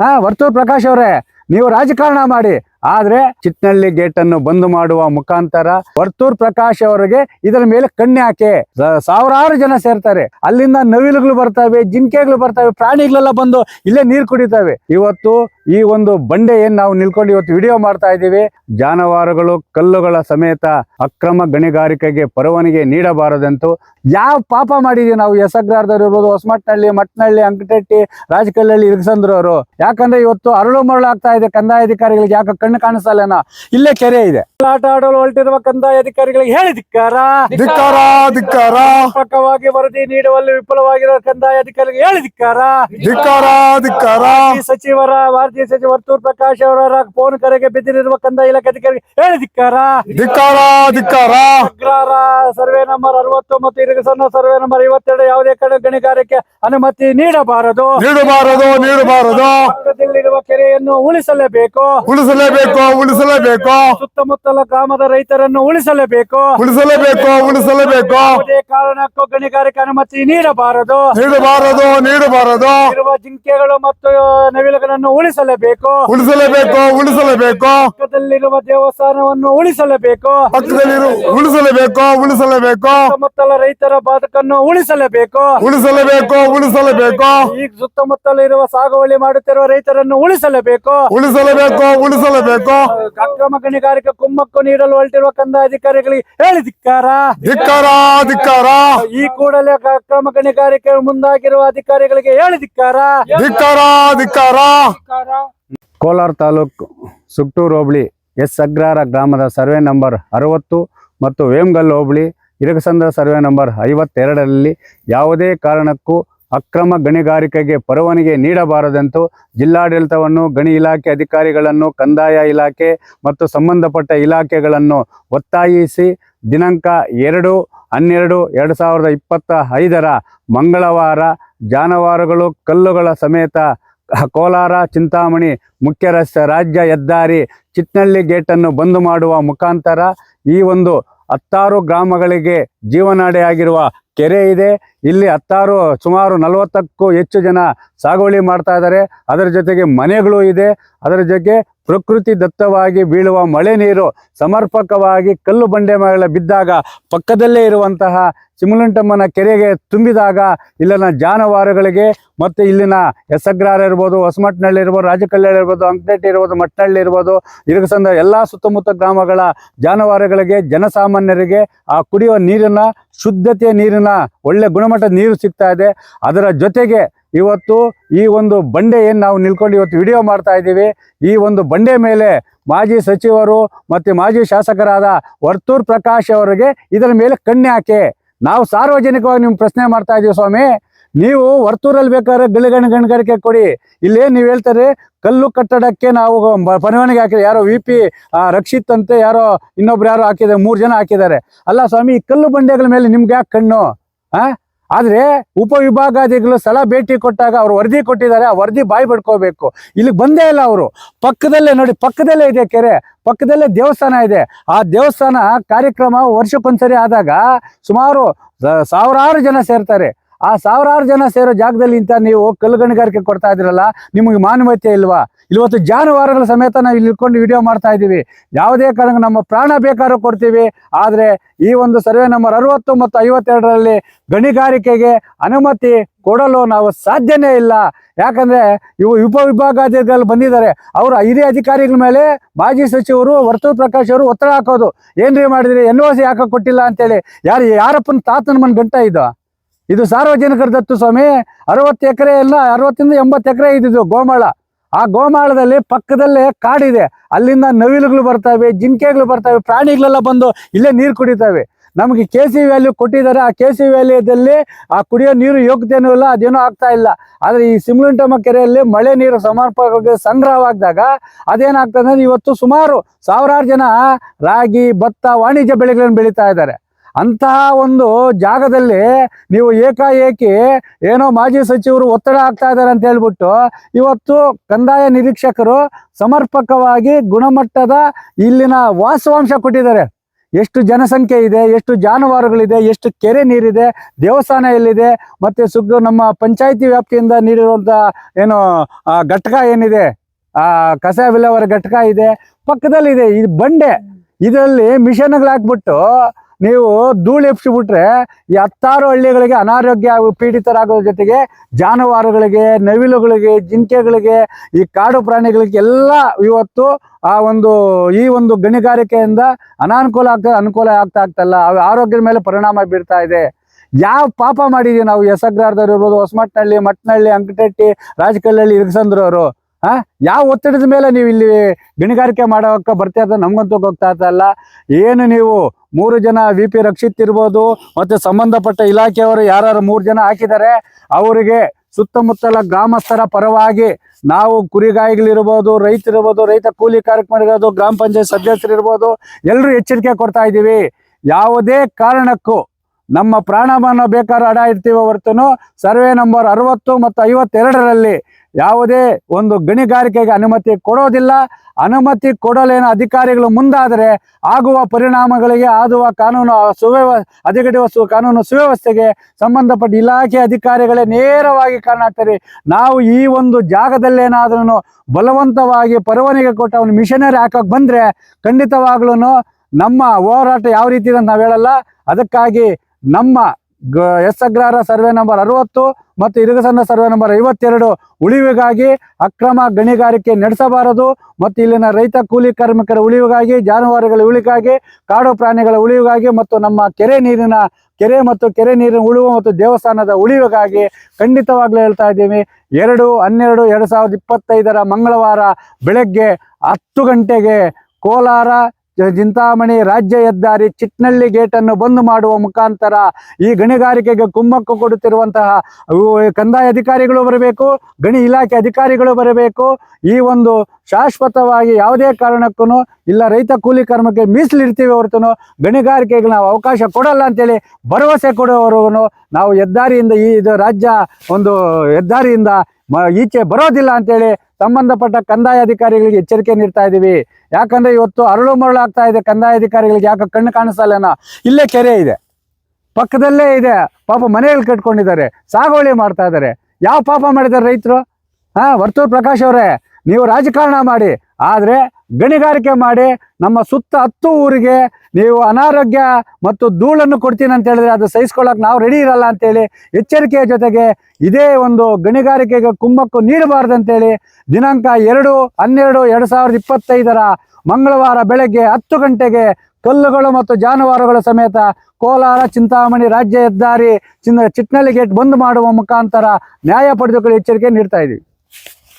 ಹಾ, ವರ್ತೂರ್ ಪ್ರಕಾಶ್ ಅವರೇ, ನೀವು ರಾಜಕಾರಣ ಮಾಡಿ. ಆದ್ರೆ ಚಿಟ್ನಳ್ಳಿ ಗೇಟ್ ಅನ್ನು ಬಂದ್ ಮಾಡುವ ಮುಖಾಂತರ ವರ್ತೂರ್ ಪ್ರಕಾಶ್ ಅವರಿಗೆ ಇದರ ಮೇಲೆ ಕಣ್ಣೆ ಹಾಕಿ. ಸಾವಿರಾರು ಜನ ಸೇರ್ತಾರೆ. ಅಲ್ಲಿಂದ ನವಿಲುಗಳು ಬರ್ತವೆ, ಜಿಂಕೆಗಳು ಬರ್ತವೆ, ಪ್ರಾಣಿಗಳೆಲ್ಲ ಬಂದು ಇಲ್ಲೇ ನೀರು ಕುಡಿತವೆ. ಇವತ್ತು ಈ ಒಂದು ಬಂಡೆ ಏನ್ ನಾವು ನಿಲ್ಕೊಂಡು ಇವತ್ತು ವಿಡಿಯೋ ಮಾಡ್ತಾ ಇದ್ದೀವಿ. ಜಾನುವಾರುಗಳು ಕಲ್ಲುಗಳ ಸಮೇತ ಅಕ್ರಮ ಗಣಿಗಾರಿಕೆಗೆ ಪರವಾನಿಗೆ ನೀಡಬಾರದಂತೂ ಯಾವ ಪಾಪ ಮಾಡಿದೀವಿ ನಾವು? ಎಸಗ್ರಾರ್ದವ್ರು ಇರ್ಬೋದು ಹೊಸಮಟ್ನಹಳ್ಳಿ ಮಟ್ನಳ್ಳಿ ಅಂಕಟೆಟ್ಟಿ ರಾಜಕಲ್ಲಹಳ್ಳಿ ಅವರು ಯಾಕಂದ್ರೆ ಇವತ್ತು ಅರಳು ಮರಳು ಆಗ್ತಾ ಇದೆ ಕಂದಾಯ ಅಧಿಕಾರಿಗಳಿಗೆ ಯಾಕೆ ಕಣ್ಣು ಕಾಣಿಸಲ್ಲ ಇಲ್ಲೇ ಕೆರೆ ಇದೆ. ಆಟ ಆಡಲು ಹೊರಟಿರುವ ಕಂದಾಯ ಅಧಿಕಾರಿಗಳಿಗೆ ಹೇಳಿ ಧಿಕ್ಕಾರ. ಧಿಕ್ಕಾರ ವರದಿ ನೀಡುವಲ್ಲಿ ವಿಫಲವಾಗಿರುವ ಕಂದಾಯ ಅಧಿಕಾರಿಗಳಿಗೆ ಹೇಳಿ ಧಿಕ್ಕಾರ. ಧಿಕ್ಕಾರ ಧಿಕ್ಕಾರ. ಸಚಿವರ ಮಾಜಿ ಸಚಿವ ವರ್ತೂರ್ ಪ್ರಕಾಶ್ ಅವರ ಫೋನ್ ಕರೆಗೆ ಬಿದ್ದಿರುವ ಕಂದಾಯ ಇಲಾಖೆ ಅಧಿಕಾರಿ ಹೇಳಿ ಧಿಕ್ಕಾರ. ಧಿಕ್ಕಾರ ಧಿಕ್ಕಾರ. ಅಗ್ರಾರ ಸರ್ವೆ ನಂಬರ್ ಅರವತ್ತು ಮತ್ತು ಇರುಗಸನ್ನ ಸರ್ವೆ ನಂಬರ್ ಐವತ್ತೆರಡು ಯಾವುದೇ ಕಡೆ ಗಣಿಗಾರಿಕೆ ಅನುಮತಿ ನೀಡಬಾರದು. ನೀಡಬಾರದು ನೀಡಬಾರದು. ಪಕ್ಕದಲ್ಲಿರುವ ಕೆರೆಯನ್ನು ಉಳಿಸಲೇಬೇಕು. ಉಳಿಸಲೇಬೇಕು ಉಳಿಸಲೇಬೇಕು. ಸುತ್ತಮುತ್ತಲ ಗ್ರಾಮದ ರೈತರನ್ನು ಉಳಿಸಲೇಬೇಕು. ಉಳಿಸಲೇಬೇಕು ಉಳಿಸಲೇಬೇಕು. ಯಾವುದೇ ಕಾರಣಕ್ಕೂ ಗಣಿಗಾರಿಕೆ ಅನುಮತಿ ನೀಡಬಾರದು. ನೀಡಬಾರದು ನೀಡಬಾರದು. ಇರುವ ಜಿಂಕೆಗಳು ಮತ್ತು ನವಿಲುಗಳನ್ನು ಉಳಿಸಲೇಬೇಕು. ಉಳಿಸಲೇಬೇಕು ಉಳಿಸಲೇಬೇಕು. ಪಕ್ಕದಲ್ಲಿರುವ ದೇವಸ್ಥಾನವನ್ನು ಉಳಿಸಲೇಬೇಕು. ಪಕ್ಕದಲ್ಲಿರು ಉಳಿಸಲೇಬೇಕು ಉಳಿಸಲೇಬೇಕು. ಸುತ್ತಮುತ್ತಲ ರೈತರ ಬದುಕನ್ನು ಉಳಿಸಲೇಬೇಕು. ಉಳಿಸಲೇಬೇಕು ಉಳಿಸಲೇಬೇಕು. ಈಗ ಸುತ್ತಮುತ್ತಲ ಇರುವ ಸಾಗುವಳಿ ಮಾಡುತ್ತಿರುವ ರೈತರನ್ನು ಉಳಿಸಲೇಬೇಕು. ಉಳಿಸಲೇಬೇಕು ಉಳಿಸಲೇಬೇಕು. ಅಕ್ರಮ ಗಣಿಗಾರಿಕೆ ಕುಮ್ಮಕ್ಕು ನೀಡಲು ಹೊರಟಿರುವ ಕಂದಾಯ ಅಧಿಕಾರಿಗಳಿಗೆ ಹೇಳಿ ಧಿಕ್ಕಾರ. ಧಿಕ್ಕಾರ ಧಿಕ್ಕಾರ. ಈ ಕೂಡಲೇ ಅಕ್ರಮ ಗಣಿಗಾರಿಕೆ ಮುಂದಾಗಿರುವ ಅಧಿಕಾರಿಗಳಿಗೆ ಹೇಳಿ ಧಿಕ್ಕಾರ ಧಿಕ್ಕಾರ. ಧಿಕ್ಕಾರ. ಕೋಲಾರ ತಾಲೂಕು ಸುಕ್ಟೂರು ಹೋಬಳಿ ಎಸ್ ಅಗ್ರಾರ ಗ್ರಾಮದ ಸರ್ವೆ ನಂಬರ್ ಅರವತ್ತು ಮತ್ತು ವೇಮಗಲ್ ಹೋಬಳಿ ಇರಗಸಂದ್ರ ಸರ್ವೆ ನಂಬರ್ ಐವತ್ತೆರಡರಲ್ಲಿ ಯಾವುದೇ ಕಾರಣಕ್ಕೂ ಅಕ್ರಮ ಗಣಿಗಾರಿಕೆಗೆ ಪರವಾನಿಗೆ ನೀಡಬಾರದೆಂದು ಜಿಲ್ಲಾಡಳಿತವನ್ನು ಗಣಿ ಇಲಾಖೆ ಅಧಿಕಾರಿಗಳನ್ನು, ಕಂದಾಯ ಇಲಾಖೆ ಮತ್ತು ಸಂಬಂಧಪಟ್ಟ ಇಲಾಖೆಗಳನ್ನು ಒತ್ತಾಯಿಸಿ ದಿನಾಂಕ ಎರಡು ಹನ್ನೆರಡು ಎರಡು ಸಾವಿರದ ಇಪ್ಪತ್ತ ಐದರ ಮಂಗಳವಾರ ಜಾನುವಾರುಗಳು, ಕಲ್ಲುಗಳ ಸಮೇತ ಕೋಲಾರ, ಚಿಂತಾಮಣಿ ಮುಖ್ಯ ರಸ್ತೆ, ರಾಜ್ಯ ಹೆದ್ದಾರಿ, ಚಿಟ್ನಳ್ಳಿ ಗೇಟನ್ನು ಬಂದ್ ಮಾಡುವ ಮುಖಾಂತರ ಈ ಒಂದು ಹತ್ತಾರು ಗ್ರಾಮಗಳಿಗೆ ಜೀವನಾಡಿಯಾಗಿರುವ ಕೆರೆ ಇದೆ. ಇಲ್ಲಿ ಹತ್ತಾರು, ಸುಮಾರು ನಲವತ್ತಕ್ಕೂ ಹೆಚ್ಚು ಜನ ಸಾಗುವಳಿ ಮಾಡ್ತಾ ಇದ್ದಾರೆ. ಅದರ ಜೊತೆಗೆ ಮನೆಗಳು ಇದೆ. ಅದರ ಜೊತೆಗೆ ಪ್ರಕೃತಿ ದತ್ತವಾಗಿ ಬೀಳುವ ಮಳೆ ನೀರು ಸಮರ್ಪಕವಾಗಿ ಕಲ್ಲು ಬಂಡೆ ಮೇಲೆ ಬಿದ್ದಾಗ ಪಕ್ಕದಲ್ಲೇ ಇರುವಂತಹ ಸಿಮುಲಂಟಮ್ಮನ ಕೆರೆಗೆ ತುಂಬಿದಾಗ ಇಲ್ಲಿನ ಜಾನುವಾರುಗಳಿಗೆ ಮತ್ತು ಇಲ್ಲಿನ ಎಸಗ್ರಾರ ಇರ್ಬೋದು ಹೊಸಮಟ್ನಹಳ್ಳಿ ಇರ್ಬೋದು, ರಾಜಕಲ್ಯಾಣ ಇರ್ಬೋದು ಅಂಕನಟ್ಟಿ ಇರ್ಬೋದು ಮಟ್ಟಹಳ್ಳಿ ಇರ್ಬೋದು ಸಂದ ಎಲ್ಲ ಸುತ್ತಮುತ್ತ ಗ್ರಾಮಗಳ ಜಾನುವಾರುಗಳಿಗೆ, ಜನಸಾಮಾನ್ಯರಿಗೆ ಆ ಕುಡಿಯುವ ನೀರಿನ ಶುದ್ಧತೆಯ ನೀರಿನ ಒಳ್ಳೆ ಗುಣಮಟ್ಟದ ನೀರು ಸಿಗ್ತಾ ಇದೆ. ಅದರ ಜೊತೆಗೆ ಇವತ್ತು ಈ ಒಂದು ಬಂಡೆ ಏನು ನಾವು ನಿಲ್ಕೊಂಡು ಇವತ್ತು ವಿಡಿಯೋ ಮಾಡ್ತಾ ಇದ್ದೀವಿ. ಈ ಒಂದು ಬಂಡೆ ಮೇಲೆ ಮಾಜಿ ಸಚಿವರು ಮತ್ತು ಮಾಜಿ ಶಾಸಕರಾದ ವರ್ತೂರ್ ಪ್ರಕಾಶ್ ಅವರಿಗೆ ಇದರ ಮೇಲೆ ಕಣ್ಣೆ ಹಾಕಿ. ನಾವು ಸಾರ್ವಜನಿಕವಾಗಿ ನಿಮ್ಗೆ ಪ್ರಶ್ನೆ ಮಾಡ್ತಾ ಇದ್ದೀವಿ ಸ್ವಾಮಿ. ನೀವು ವರ್ತೂರಲ್ಲಿ ಬೇಕಾದ್ರೆ ಗಲಿಗಣ ಗಣಿಗಾರಿಕೆ ಕೊಡಿ. ಇಲ್ಲೇ ನೀವು ಹೇಳ್ತಾರೆ, ಕಲ್ಲು ಕಟ್ಟಡಕ್ಕೆ ನಾವು ಪರವಾನಿಗೆ ಹಾಕಿದ್ರೆ ಯಾರೋ ವಿ ಪಿ ರಕ್ಷಿತ್ ಅಂತೆ ಯಾರೋ ಇನ್ನೊಬ್ರು ಯಾರೋ ಹಾಕಿದ್ದಾರೆ, ಮೂರು ಜನ ಹಾಕಿದ್ದಾರೆ. ಅಲ್ಲ ಸ್ವಾಮಿ, ಈ ಕಲ್ಲು ಬಂಡೆಗಳ ಮೇಲೆ ನಿಮ್ಗೆ ಯಾಕೆ ಕಣ್ಣು? ಆ? ಆದ್ರೆ ಉಪವಿಭಾಗಾಧಿಗಳು ಸ್ಥಳ ಭೇಟಿ ಕೊಟ್ಟಾಗ ಅವ್ರು ವರದಿ ಕೊಟ್ಟಿದ್ದಾರೆ, ಆ ವರದಿ ಬಾಯಿ ಪಡ್ಕೋಬೇಕು ಇಲ್ಲಿಗೆ ಬಂದೇ ಇಲ್ಲ ಅವರು. ಪಕ್ಕದಲ್ಲೇ ನೋಡಿ, ಪಕ್ಕದಲ್ಲೇ ಇದೆ ಕೆರೆ, ಪಕ್ಕದಲ್ಲೇ ದೇವಸ್ಥಾನ ಇದೆ. ಆ ದೇವಸ್ಥಾನ ಕಾರ್ಯಕ್ರಮ ವರ್ಷಕ್ಕೊಂದ್ಸರಿ ಆದಾಗ ಸುಮಾರು ಸಾವಿರಾರು ಜನ ಸೇರ್ತಾರೆ. ಆ ಸಾವಿರಾರು ಜನ ಸೇರೋ ಜಾಗದಲ್ಲಿ ಇಂತ ನೀವು ಕಲ್ಲು ಗಣಿಗಾರಿಕೆ ಕೊಡ್ತಾ ಇದ್ರಲ್ಲ ನಿಮಗೆ ಮಾನವೀಯತೆ ಇಲ್ವಾ? ಇವತ್ತು ಜಾನುವಾರುಗಳ ಸಮೇತ ನಾವು ಇಲ್ಲಿ ಇಟ್ಕೊಂಡು ವಿಡಿಯೋ ಮಾಡ್ತಾ ಇದ್ದೀವಿ. ಯಾವುದೇ ಕಾರಣಕ್ಕೆ ನಮ್ಮ ಪ್ರಾಣ ಬೇಕಾದ್ರೂ ಕೊಡ್ತೀವಿ. ಆದರೆ ಈ ಒಂದು ಸರ್ವೆ ನಂಬರ್ ಅರವತ್ತು ಮತ್ತು ಐವತ್ತೆರಡರಲ್ಲಿ ಗಣಿಗಾರಿಕೆಗೆ ಅನುಮತಿ ಕೊಡಲು ನಾವು ಸಾಧ್ಯನೇ ಇಲ್ಲ. ಯಾಕಂದ್ರೆ ಇವು ಉಪವಿಭಾಗಾಧಿಕಾರಿಗಳು ಬಂದಿದ್ದಾರೆ. ಅವರು ಹಿರಿಯ ಅಧಿಕಾರಿಗಳ ಮೇಲೆ ಮಾಜಿ ಸಚಿವರು ವರ್ತು ಪ್ರಕಾಶ್ ಅವರು ಒತ್ತಡ ಹಾಕೋದು. ಏನ್ರಿ ಮಾಡಿದ್ರಿ? ಎನ್ ಓ ಸಿ ಯಾಕೆ ಕೊಟ್ಟಿಲ್ಲ ಅಂತೇಳಿ. ಯಾರು ಯಾರಪ್ಪನ ತಾತನ ಮನ್ ಗಂಟ ಇದು? ಇದು ಸಾರ್ವಜನಿಕರ ದತ್ತು ಸ್ವಾಮಿ. ಅರವತ್ತು ಎಕರೆ ಎಲ್ಲ ಅರವತ್ತಿಂದ ಎಂಬತ್ತು ಎಕರೆ ಇದ್ದಿದ್ದು ಗೋಮಾಳ. ಆ ಗೋಮಾಳದಲ್ಲಿ ಪಕ್ಕದಲ್ಲೇ ಕಾಡಿದೆ. ಅಲ್ಲಿಂದ ನವಿಲುಗಳು ಬರ್ತವೆ, ಜಿಂಕೆಗಳು ಬರ್ತವೆ, ಪ್ರಾಣಿಗಳೆಲ್ಲ ಬಂದು ಇಲ್ಲೇ ನೀರು ಕುಡಿತವೆ. ನಮಗೆ ಕೆ ಸಿ ವ್ಯಾಲ್ಯೂ ಕೊಟ್ಟಿದ್ದಾರೆ. ಆ ಕೆ ಸಿ ವ್ಯಾಲ್ಯೂದಲ್ಲಿ ಆ ಕುಡಿಯೋ ನೀರು ಯೋಗ್ಯತೆನೂ ಇಲ್ಲ, ಅದೇನೂ ಆಗ್ತಾ ಇಲ್ಲ. ಆದರೆ ಈ ಸಿಮ್ಲುಂಟಮ್ಮ ಕೆರೆಯಲ್ಲಿ ಮಳೆ ನೀರು ಸಮರ್ಪಕವಾಗಿ ಸಂಗ್ರಹವಾದಾಗ ಅದೇನಾಗ್ತದೆ ಅಂದ್ರೆ ಇವತ್ತು ಸುಮಾರು ಸಾವಿರಾರು ಜನ ರಾಗಿ, ಭತ್ತ, ವಾಣಿಜ್ಯ ಬೆಳೆಗಳನ್ನು ಬೆಳೀತಾ ಇದ್ದಾರೆ. ಅಂತಹ ಒಂದು ಜಾಗದಲ್ಲಿ ನೀವು ಏಕಾಏಕಿ ಏನೋ ಮಾಜಿ ಸಚಿವರು ಒತ್ತಡ ಆಗ್ತಾ ಇದ್ದಾರೆ ಅಂತ ಹೇಳ್ಬಿಟ್ಟು ಇವತ್ತು ಕಂದಾಯ ನಿರೀಕ್ಷಕರು ಸಮರ್ಪಕವಾಗಿ ಗುಣಮಟ್ಟದ ಇಲ್ಲಿನ ವಾಸ್ತವಾಂಶ ಕೊಟ್ಟಿದ್ದಾರೆ. ಎಷ್ಟು ಜನಸಂಖ್ಯೆ ಇದೆ, ಎಷ್ಟು ಜಾನುವಾರುಗಳಿದೆ, ಎಷ್ಟು ಕೆರೆ ನೀರಿದೆ, ದೇವಸ್ಥಾನ ಎಲ್ಲಿದೆ, ಮತ್ತೆ ಸುಗ್ಗ ನಮ್ಮ ಪಂಚಾಯಿತಿ ವ್ಯಾಪ್ತಿಯಿಂದ ನೀಡಿರುವಂಥ ಏನು ಘಟಕ ಏನಿದೆ, ಆ ಕಸ ವಿಲೇವಾರಿ ಘಟಕ ಇದೆ, ಪಕ್ಕದಲ್ಲಿದೆ ಇದು ಬಂಡೆ. ಇದರಲ್ಲಿ ಮಿಷನ್ಗಳು ಹಾಕ್ಬಿಟ್ಟು ನೀವು ಧೂಳು ಎಪ್ಸಿಬಿಟ್ರೆ ಈ ಹತ್ತಾರು ಹಳ್ಳಿಗಳಿಗೆ ಅನಾರೋಗ್ಯ ಪೀಡಿತರಾಗೋದ್ರ ಜೊತೆಗೆ ಜಾನುವಾರುಗಳಿಗೆ, ನವಿಲುಗಳಿಗೆ, ಜಿಂಕೆಗಳಿಗೆ, ಈ ಕಾಡು ಪ್ರಾಣಿಗಳಿಗೆ ಎಲ್ಲ ಇವತ್ತು ಆ ಒಂದು, ಈ ಒಂದು ಗಣಿಗಾರಿಕೆಯಿಂದ ಅನಾನುಕೂಲ ಆಗ್ತಾ, ಅನುಕೂಲ ಆಗ್ತಾ ಆಗ್ತಲ್ಲ. ಆರೋಗ್ಯದ ಮೇಲೆ ಪರಿಣಾಮ ಬೀರ್ತಾ ಇದೆ. ಯಾವ ಪಾಪ ಮಾಡಿದೀವಿ ನಾವು? ಎಸಗ್ರಾರ್ದವ್ರು ಇರ್ಬೋದು ಹೊಸಮಟ್ನಹಳ್ಳಿ ಮಟ್ನಹಳ್ಳಿ ಅಂಕಟಟ್ಟಿ ರಾಜಕಲ್ಲಹಳ್ಳಿ ಇರ್ಗಸಂದ್ರವರು. ಆ? ಯಾವ ಒತ್ತಡದ ಮೇಲೆ ನೀವು ಇಲ್ಲಿ ಗಣಿಗಾರಿಕೆ ಮಾಡೋಕೆ ಬರ್ತಾ ಇದ್ದ ನಮ್ಗಂತೂ ಹೋಗ್ತಾ ಇಲ್ಲ. ಏನು ನೀವು ಮೂರು ಜನ ವಿ ಪಿ ರಕ್ಷಿತ್ ಇರ್ಬೋದು ಮತ್ತು ಸಂಬಂಧಪಟ್ಟ ಇಲಾಖೆಯವರು ಯಾರು ಮೂರು ಜನ ಹಾಕಿದ್ದಾರೆ, ಅವರಿಗೆ ಸುತ್ತಮುತ್ತಲ ಗ್ರಾಮಸ್ಥರ ಪರವಾಗಿ ನಾವು ಕುರಿಗಾಯಿಗಳಿರ್ಬೋದು, ರೈತರಿರ್ಬೋದು, ರೈತ ಕೂಲಿ ಕಾರ್ಯಕ್ರಮ ಗ್ರಾಮ ಪಂಚಾಯತ್ ಸದಸ್ಯರಿರ್ಬೋದು ಎಲ್ಲರೂ ಎಚ್ಚರಿಕೆ ಕೊಡ್ತಾ ಇದ್ದೀವಿ. ಯಾವುದೇ ಕಾರಣಕ್ಕೂ ನಮ್ಮ ಪ್ರಾಣಮಾನ ಬೇಕಾದ್ರೆ ಅಡ ಇಡ್ತೀವಿ ಹೊರತುನು ಸರ್ವೆ ನಂಬರ್ ಅರವತ್ತು ಮತ್ತು ಐವತ್ತೆರಡರಲ್ಲಿ ಯಾವುದೇ ಒಂದು ಗಣಿಗಾರಿಕೆಗೆ ಅನುಮತಿ ಕೊಡೋದಿಲ್ಲ. ಅನುಮತಿ ಕೊಡಲೇನ ಅಧಿಕಾರಿಗಳು ಮುಂದಾದರೆ ಆಗುವ ಪರಿಣಾಮಗಳಿಗೆ ಆಗುವ ಕಾನೂನು ಸುವ್ಯವ ಹದಗೆಡುವ ಸು, ಕಾನೂನು ಸುವ್ಯವಸ್ಥೆಗೆ ಸಂಬಂಧಪಟ್ಟ ಇಲಾಖೆ ಅಧಿಕಾರಿಗಳೇ ನೇರವಾಗಿ ಕಾರಣ ಆಗ್ತಾರೆ ನಾವು ಈ ಒಂದು ಜಾಗದಲ್ಲೇನಾದ್ರೂ ಬಲವಂತವಾಗಿ ಪರವಾನಿಗೆ ಕೊಟ್ಟ ಒಂದು ಮಿಷನರಿ ಹಾಕಕ್ಕೆ ಬಂದರೆ ಖಂಡಿತವಾಗ್ಲೂ ನಮ್ಮ ಹೋರಾಟ ಯಾವ ರೀತಿ ಅಂತ ನಾವು ಹೇಳಲ್ಲ. ಅದಕ್ಕಾಗಿ ನಮ್ಮ ಎಸ್ ಅಗ್ರಹಾರ ಸರ್ವೆ ನಂಬರ್ ಅರವತ್ತು ಮತ್ತು ಇರುಗಸಂದ ಸರ್ವೆ ನಂಬರ್ ಐವತ್ತೆರಡು ಉಳಿವಿಗಾಗಿ ಅಕ್ರಮ ಗಣಿಗಾರಿಕೆ ನಡೆಸಬಾರದು ಮತ್ತು ಇಲ್ಲಿನ ರೈತ ಕೂಲಿ ಕಾರ್ಮಿಕರ ಉಳಿವಿಗಾಗಿ, ಜಾನುವಾರುಗಳ ಉಳಿಗಾಗಿ ಕಾಡು ಪ್ರಾಣಿಗಳ ಉಳಿವಿಗಾಗಿ ಮತ್ತು ನಮ್ಮ ಕೆರೆ ನೀರಿನ, ಕೆರೆ ಮತ್ತು ಕೆರೆ ನೀರಿನ ಉಳಿವು ಮತ್ತು ದೇವಸ್ಥಾನದ ಉಳಿವಿಗಾಗಿ ಖಂಡಿತವಾಗ್ಲೂ ಹೇಳ್ತಾ ಇದ್ದೀವಿ. ಎರಡು, ಹನ್ನೆರಡು, ಎರಡು ಸಾವಿರದ ಮಂಗಳವಾರ ಬೆಳಗ್ಗೆ ಹತ್ತು ಗಂಟೆಗೆ ಕೋಲಾರ ಚಿಂತಾಮಣಿ ರಾಜ್ಯ ಹೆದ್ದಾರಿ ಚಿಟ್ನಳ್ಳಿ ಗೇಟನ್ನು ಬಂದ್ ಮಾಡುವ ಮುಖಾಂತರ ಈ ಗಣಿಗಾರಿಕೆಗೆ ಕುಮ್ಮಕ್ಕು ಕೊಡುತ್ತಿರುವಂತಹ ಕಂದಾಯ ಅಧಿಕಾರಿಗಳು ಬರಬೇಕು, ಗಣಿ ಇಲಾಖೆ ಅಧಿಕಾರಿಗಳು ಬರಬೇಕು. ಈ ಒಂದು ಶಾಶ್ವತವಾಗಿ ಯಾವುದೇ ಕಾರಣಕ್ಕೂ ಇಲ್ಲ, ರೈತ ಕೂಲಿ ಕರ್ಮಕ್ಕೆ ಮೀಸಲಿಡ್ತೀವಿ ಹೊರತು ಗಣಿಗಾರಿಕೆಗೆ ನಾವು ಅವಕಾಶ ಕೊಡಲ್ಲ ಅಂತೇಳಿ ಭರವಸೆ ಕೊಡುವವರು ನಾವು ಹೆದ್ದಾರಿಯಿಂದ ಈ ಇದು ರಾಜ್ಯ ಒಂದು ಹೆದ್ದಾರಿಯಿಂದ ಈಚೆ ಬರೋದಿಲ್ಲ ಅಂತೇಳಿ ಸಂಬಂಧಪಟ್ಟ ಕಂದಾಯ ಅಧಿಕಾರಿಗಳಿಗೆ ಎಚ್ಚರಿಕೆ ನೀಡ್ತಾ ಇದ್ದೀವಿ ಯಾಕಂದ್ರೆ ಇವತ್ತು ಅರಳು ಮರಳು ಆಗ್ತಾ ಇದೆ, ಕಂದಾಯ ಅಧಿಕಾರಿಗಳಿಗೆ ಯಾಕೆ ಕಣ್ಣು ಕಾಣಿಸಲ್ಲನ ಇಲ್ಲೇ ಕೆರೆ ಇದೆ. ಪಕ್ಕದಲ್ಲೇ ಇದೆ, ಪಾಪ ಮನೆಯಲ್ಲಿ ಕಟ್ಕೊಂಡಿದ್ದಾರೆ, ಸಾಗುವಳಿ ಮಾಡ್ತಾ ಇದ್ದಾರೆ. ಯಾವ ಪಾಪ ಮಾಡಿದ್ದಾರೆ ರೈತರು? ಹಾ, ವರ್ತೂರ್ ಪ್ರಕಾಶ್ ಅವರೇ, ನೀವು ರಾಜಕಾರಣ ಮಾಡಿ, ಆದರೆ ಗಣಿಗಾರಿಕೆ ಮಾಡಿ, ನಮ್ಮ ಸುತ್ತ ಹತ್ತು ಊರಿಗೆ ನೀವು ಅನಾರೋಗ್ಯ ಮತ್ತು ಧೂಳನ್ನು ಕೊಡ್ತೀನಿ ಅಂತ ಹೇಳಿದ್ರೆ ಅದು ಸಹಿಸ್ಕೊಳ್ಳೋಕೆ ನಾವು ರೆಡಿ ಇರಲ್ಲ ಅಂತೇಳಿ ಎಚ್ಚರಿಕೆಯ ಜೊತೆಗೆ ಇದೇ ಒಂದು ಗಣಿಗಾರಿಕೆಗೆ ಕುಂಭಕ್ಕೂ ನೀಡಬಾರ್ದು ಅಂತೇಳಿ ದಿನಾಂಕ ಎರಡು, ಹನ್ನೆರಡು, ಎರಡು ಸಾವಿರದ ಇಪ್ಪತ್ತೈದರ ಮಂಗಳವಾರ ಬೆಳಗ್ಗೆ ಹತ್ತು ಗಂಟೆಗೆ ಕಲ್ಲುಗಳು ಮತ್ತು ಜಾನುವಾರುಗಳ ಸಮೇತ ಕೋಲಾರ, ಚಿಂತಾಮಣಿ ರಾಜ್ಯ ಹೆದ್ದಾರಿ ಚಿನ್ನ ಚಿಟ್ನಳ್ಳಿ ಗೇಟ್ ಬಂದ್ ಮಾಡುವ ಮುಖಾಂತರ ನ್ಯಾಯ ಪಡೆದುಕೊಳ್ಳಿ ಎಚ್ಚರಿಕೆ ನೀಡ್ತಾ ಇದ್ದೀವಿ.